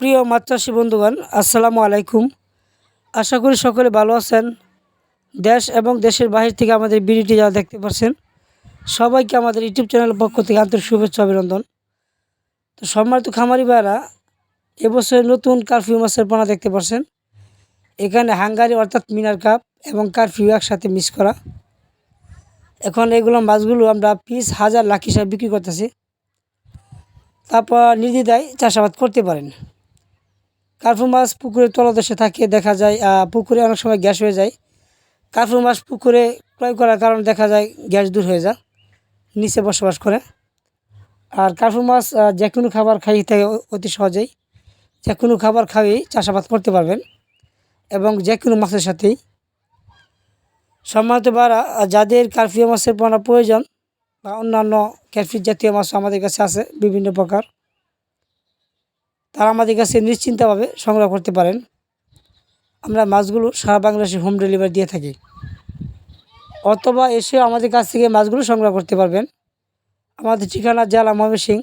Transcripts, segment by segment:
প্রিয় মাছ চাষি বন্ধুগণ, আসসালামু আলাইকুম। আশা করি সকলে ভালো আছেন। দেশ এবং দেশের বাহির থেকে আমাদের ভিডিওটি যারা দেখতে পাচ্ছেন সবাইকে আমাদের ইউটিউব চ্যানেলের পক্ষ থেকে আন্তরিক শুভেচ্ছা অভিনন্দন। তো সম্মানিত খামারি ভাইরা এবছর নতুন কারফিউ মাছের পোনা দেখতে পাচ্ছেন এখানে হাঙ্গারি অর্থাৎ মিনার কাপ এবং কারফিউ একসাথে মিস করা। এখন এগুলো মাছগুলো আমরা পিস হাজার লাখ হিসাবে বিক্রি করতেছি। তারপর নির্দ্বিধায় চাষাবাদ করতে পারেন। কার্ফু মাছ পুকুরের তলদেশে থাকে, দেখা যায় পুকুরে অনেক সময় গ্যাস হয়ে যায়। কার্ফু মাছ পুকুরে ক্রয় করার কারণে দেখা যায় গ্যাস দূর হয়ে যায়, নিচে বসবাস করে। আর কার্ফু মাছ যে কোনো খাবার খাইয়ে থাকে অতি সহজেই। যে কোনো খাবার খাইয়েই চাষাবাদ করতে পারবেন এবং যে কোনো মাছের সাথেই। সম্মানিত বারা যাদের কার্ফিউ মাছের প্রয়োজন বা অন্যান্য ক্যাটফিস জাতীয় মাছ আমাদের কাছে আছে, বিভিন্ন প্রকার। তারা আমাদের কাছে নিশ্চিন্তভাবে সংগ্রহ করতে পারেন। আমরা মাছগুলো সারা বাংলাদেশে হোম ডেলিভারি দিয়ে থাকি। অথবা এসে আমাদের কাছ থেকে মাছগুলো সংগ্রহ করতে পারবেন। আমাদের ঠিকানা জেলা ময়মনসিং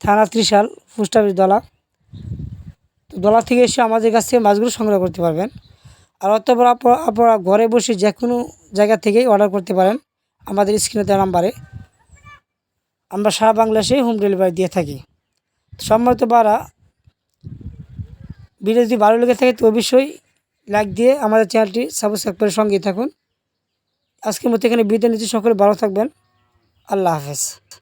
থানা ত্রিশাল পোস্ট অফিস দলা। তো দলা থেকে এসে আমাদের কাছ থেকে মাছগুলো সংগ্রহ করতে পারবেন। আর অথবা আপনারা ঘরে বসে যে কোনো জায়গা থেকেই অর্ডার করতে পারেন আমাদের স্ক্রিনে দেওয়া নাম্বারে আমরা সারা বাংলাদেশে হোম ডেলিভারি দিয়ে থাকি। সম্মানিত বারা ভিডিও যদি ভালো লেগে থাকে, তো অবশ্যই লাইক দিয়ে আমাদের চ্যানেলটি সাবস্ক্রাইব করে সঙ্গেই থাকুন। আজকের মতো এখানে বিদায় নিচ্ছি, সকলে ভালো থাকবেন। আল্লাহ হাফেজ।